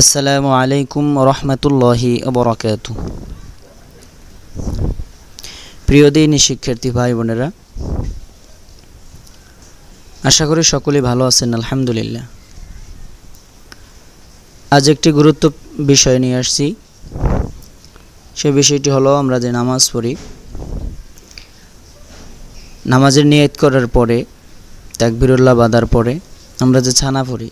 আসসালামু আলাইকুম রহমতুল্লাহি বরকাত প্রিয় দিনী শিক্ষার্থী ভাই বোনেরা, আশা করি সকলে ভালো আছেন, আলহামদুলিল্লাহ। আজ একটি গুরুত্ব বিষয় নিয়ে আসছি। সে বিষয়টি হলো আমরা যে নামাজ পড়ি, নামাজের নিয়ত করার পরে, তাকবিরুল্লাহ বাদার পরে আমরা যে ছানা পড়ি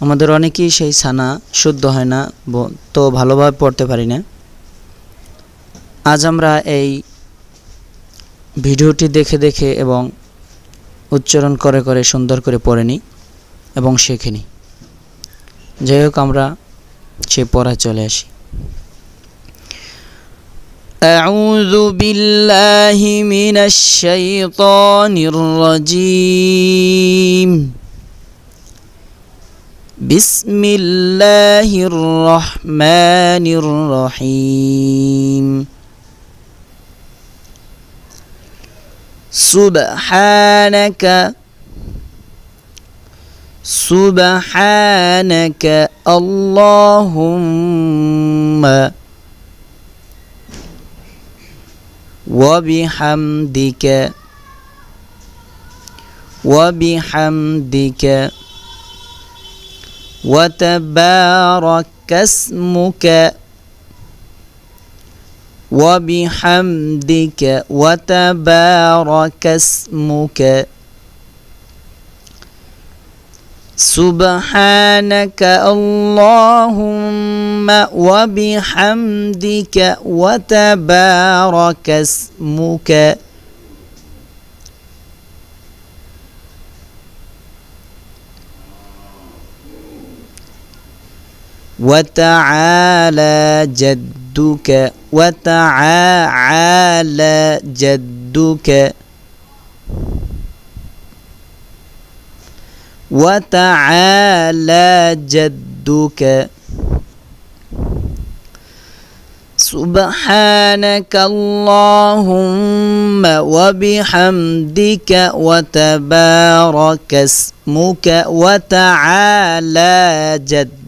আমাদের অনেকেই সেই ছানা শুদ্ধ হয় না ব- তো ভালোভাবে পড়তে পারি না আজ আমরা এই ভিডিওটি দেখে দেখে এবং উচ্চারণ করে করে সুন্দর করে পড়ে নিই এবং শেখে নিই যাই হোক আমরা সে পড়ায় চলে আসি أعوذ بالله من الشيطان الرجيم بسم الله الرحمن الرحيم. سبحانك سبحانك اللهم وبحمدك وبحمدك وتبارك اسمك وبحمدك وتبارك اسمك. سبحانك اللهم وبحمدك وتبارك اسمك. وتعالى جدك وتعالى جدك. وتعالى جدك. سبحانك اللهم وبحمدك وتبارك اسمك وتعالى جدك.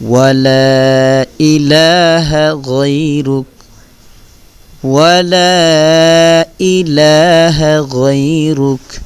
ولا إله غيرك. ولا إله غيرك.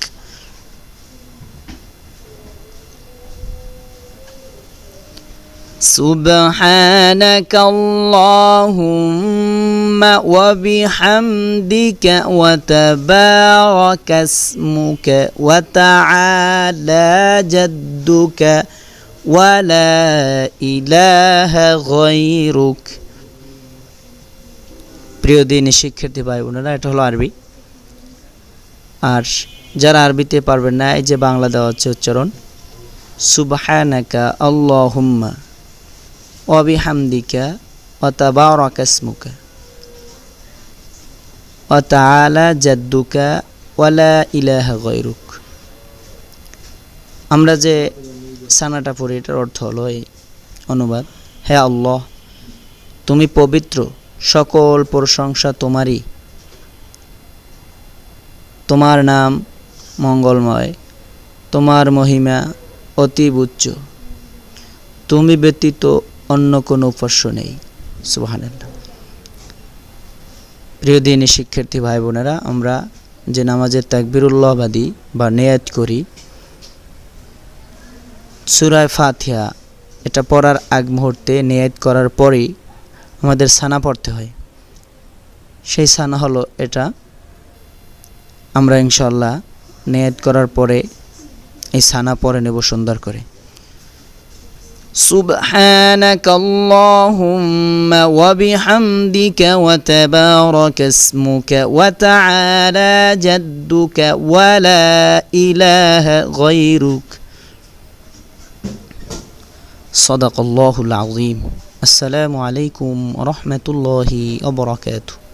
سبحانك اللهم وبحمدك وتبارك اسمك وتعالى جدك ولا إله غيرك প্রিয় দিনী শিক্ষার্থী ভাই বোনেরা এটা হলো আরবি আর যারা আরবিতে পারবেন না এই যে বাংলা দেওয়া হচ্ছে উচ্চারণ সুবহানাকা আল্লাহুম্মা وبحمدك وتبارك اسمك وتعالى جدك ولا إله غيرك আমরা যে সানাটা পড়ি এটার অর্থ হলো এই অনুবাদ হে আল্লাহ তুমি পবিত্র সকল প্রশংসা তোমারই তোমার নাম মঙ্গলময় তোমার মহিমা অতীব উচ্চ তুমি ব্যতীত অন্য কোনো উপাস্য নেই। সুবাহান্লাহ প্রিয় দিনী শিক্ষার্থী ভাই বোনেরা আমরা যে নামাজের তাকবিরুল্লাহবাদী বা নেয়াত করি সুরায় ফাথিয়া এটা পড়ার আগ মুহূর্তে নেয়াত করার পরেই আমাদের সানা পড়তে হয়। সেই সানা হলো এটা। আমরা ইনশাল্লাহ নেয়াত করার পরে এই সানা পরে নেব সুন্দর করে। سبحانك اللهم وبحمدك وتبارك اسمك وتعالى جدك ولا إله غيرك. صدق الله العظيم. السلام عليكم ورحمة الله وبركاته.